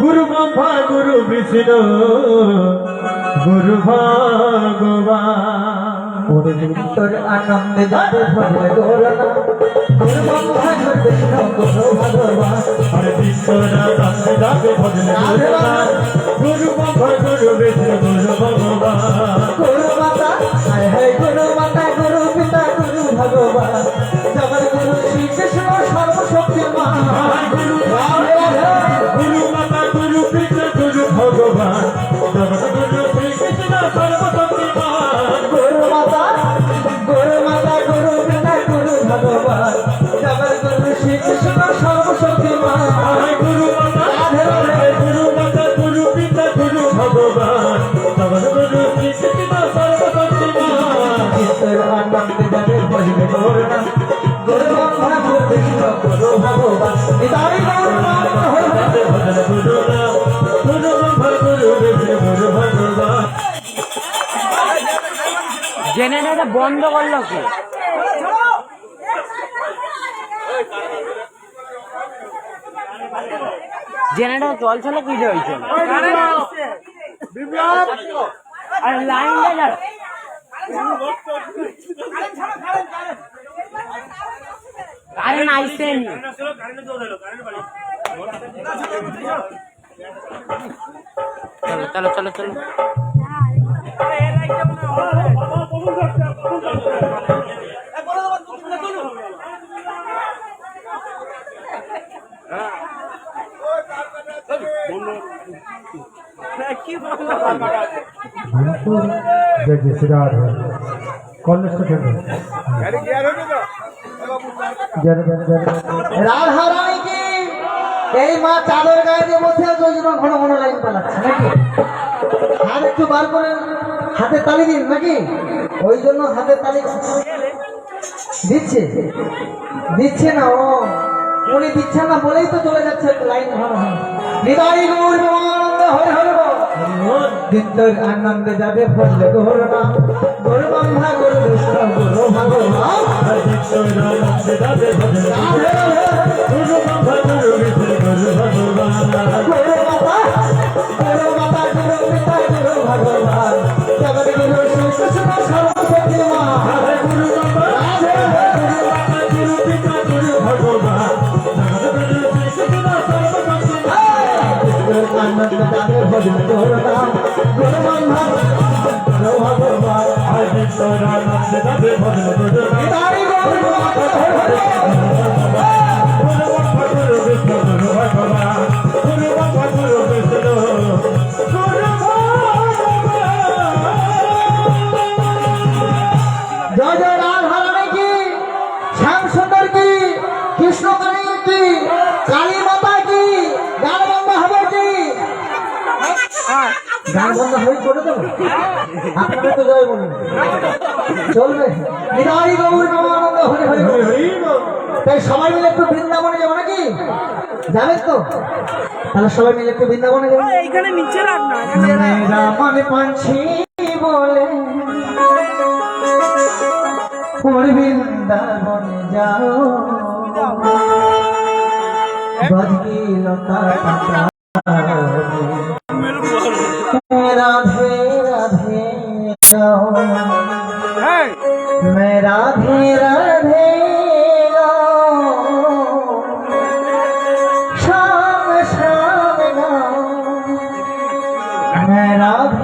গুরু গুরু বিষ্ণু গুরু ভগবান গুরু গুরু কৃষ্ণ গুরু ভগবান গুরু গুরু বিষ্ণু গুরু ভগবান বন্ধ করল কি? জেনারেটর চলছিল কি হয়েছে আর লাইনটা যারা কারেন্ট আইসেন চলো চলো চলো চলো। जय जय श्री राधे कॉलेज को चलो जय जय जय রাধা রানী কি এই মা চাদর গায়ে দিয়ে বসে আছে ওই জন্য ঘন ঘন লাইন পালাচ্ছে নাকি হাত একটু বার করে হাতে তালি দিন নাকি ওই জন্য হাতে তালি দিচ্ছে দিচ্ছে না ও উনি দিচ্ছেন না বলেই তো চলে যাচ্ছে লাইন ভালো গৌর আনন্দ হরে হরে বল। আনন্দে যাবে ফজলে গোর নাম। গোর ব্রহ্মা গোর বিষ্ণু গুরু ভগবান গুরু কৃষ্ণ কি কালী মাতা কি গান বন্ধ হবে কি গান করে দেবো? আপনারা তো জয় বলুন। চলবে। নিদাই গৌর নমানন্দ হরে হরে তাই সবাই মিলে একটু বৃন্দাবনে যাব নাকি? যাবেন তো? তাহলে সবাই মিলে একটু বৃন্দাবনে যাব। এইখানে নিচে রাখ না মেরা পাঞ্ছি বলে। ওর বৃন্দাবনে যাও। বদকি লতা পাতা। जाऊं मैं राधे राधे शाम शाम मैं राधे